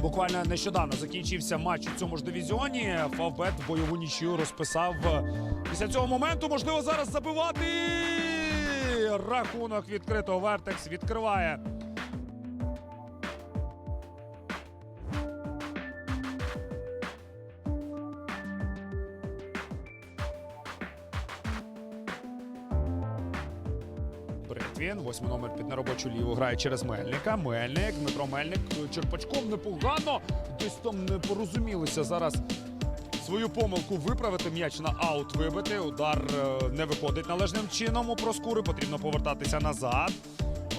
Буквально нещодавно закінчився матч у цьому ж дивізіоні. Фавбет бойову нічю розписав. Після цього моменту можливо зараз забивати. Рахунок відкритого Вертекс відкриває. Бритвін, восьмий номер під неробочу ліву грає через Мельника. Мельник, Дмитро Мельник черпачком непогано. Десь там не порозумілися зараз. Свою помилку виправити м'яч на аут вибити. Удар е, не виходить належним чином у проскури. Потрібно повертатися назад.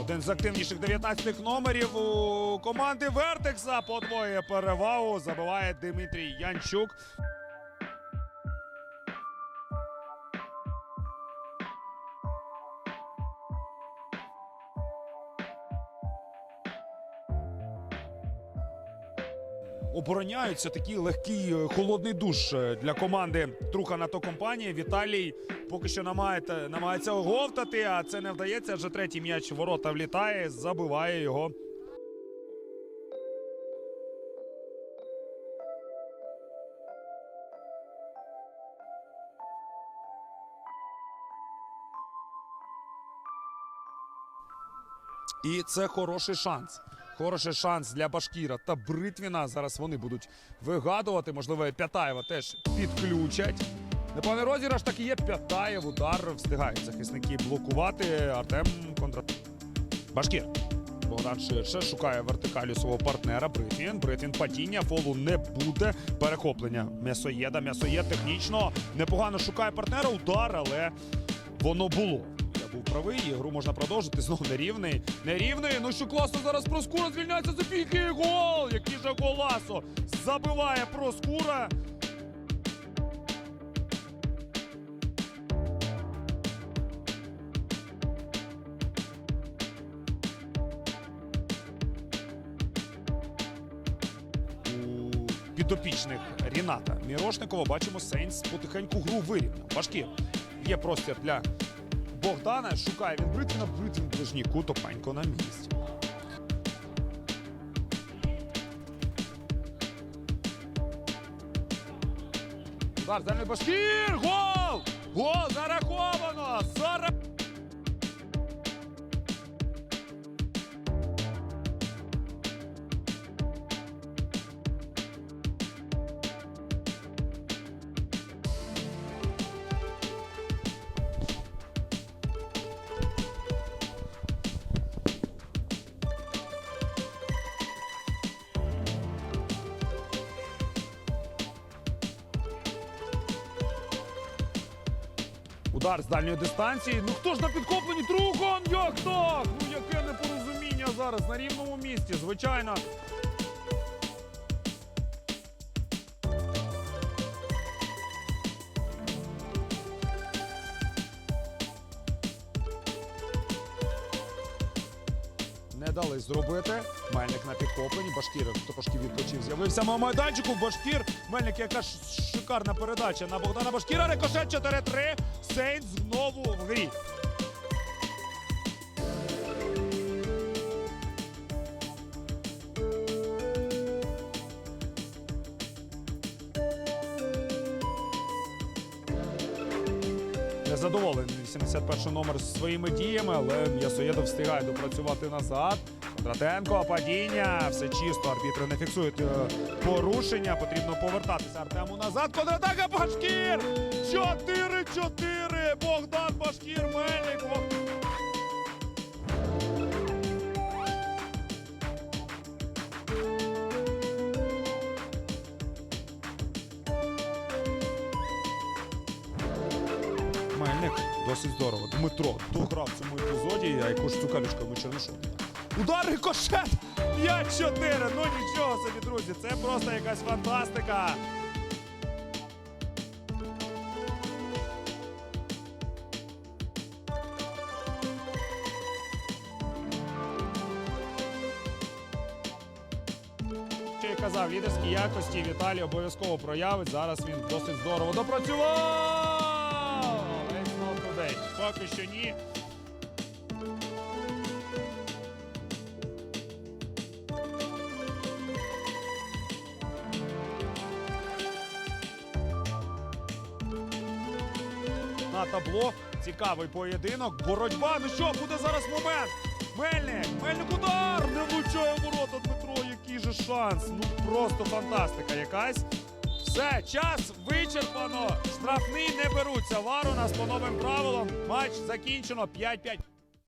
Один з активніших 19 номерів у команди Вертекса подвоює перевагу. Забиває Дмитрій Янчук. Обороняються такий легкий е, холодний душ е, для команди Труха НАТО компанії. Віталій поки що намагається, намагається оговтати, а це не вдається. Вже третій м'яч ворота влітає, забиває його. І це хороший шанс. Хороший шанс для Башкіра та Бритвіна. Зараз вони будуть вигадувати. Можливо, П'ятаєва теж підключать. Непевний розіграш так і є. П'ятаєв удар встигають захисники блокувати. Артем контра. Башкір. Богдан ширше шукає вертикалю свого партнера. Бритвін. Бритвін падіння. Фолу не буде. Перехоплення м'ясоєда. М'ясоєд технічно непогано шукає партнера. Удар, але воно було. Був правий, ігру можна продовжити. Знову нерівний. Нерівний. Ну що класно зараз Проскура звільняється за піки. Гол! Який же голасо! Забиває Проскура. У підопічних Ріната Мірошникова бачимо Сейнс потихеньку гру вирівняв. Башкір. Є простір для Богдана. Шукає він бритві на бритві ближній кут опенько на місці. Удар дальний Башкір! Гол! Гол зараховано! Зара... Удар з дальньої дистанції. Ну хто ж на підкоплені? Трухон! Як так? Ну яке непорозуміння зараз на рівному місці, звичайно. Не дали зробити. Мельник на підхопленні. Башкір трошки відпочив. З'явився на майданчику. Башкір. Мельник, яка шикарна передача на Богдана Башкіра. Рикошет 4-3. Сейн знову в грі. Незадоволений 81 номер своїми діями, але М'ясоєдов встигає допрацювати назад. Кондратенко, падіння, все чисто. Арбітри не фіксують е, порушення. Потрібно повертатися Артему назад. Контратака Башкір! 4-4. Богдан Башкір Мельник. Мельник досить здорово. Дмитро дограв цьому епізоді, а якусь цукавічка ми чернишов. Удар рикошет! 5-4! Ну нічого собі, друзі, це просто якась фантастика. Казав, лідерські якості Віталій обов'язково проявить. Зараз він досить здорово допрацював! На табло цікавий поєдинок. Боротьба. Ну що, буде зараз момент. Мельник! Мельник удар! Не влучає ворота Дмитро. Який же шанс? Ну просто фантастика якась. Все, час вичерпано. Штрафний не беруться. Вару нас по новим правилам. Матч закінчено 5-5.